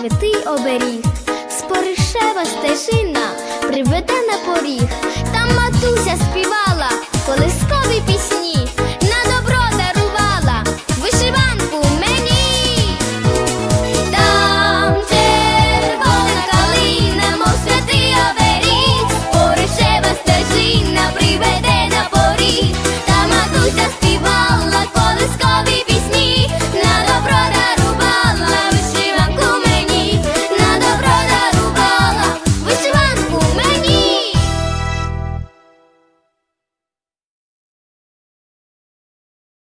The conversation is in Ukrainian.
святий оберіг, споришева стежина приведе на поріг.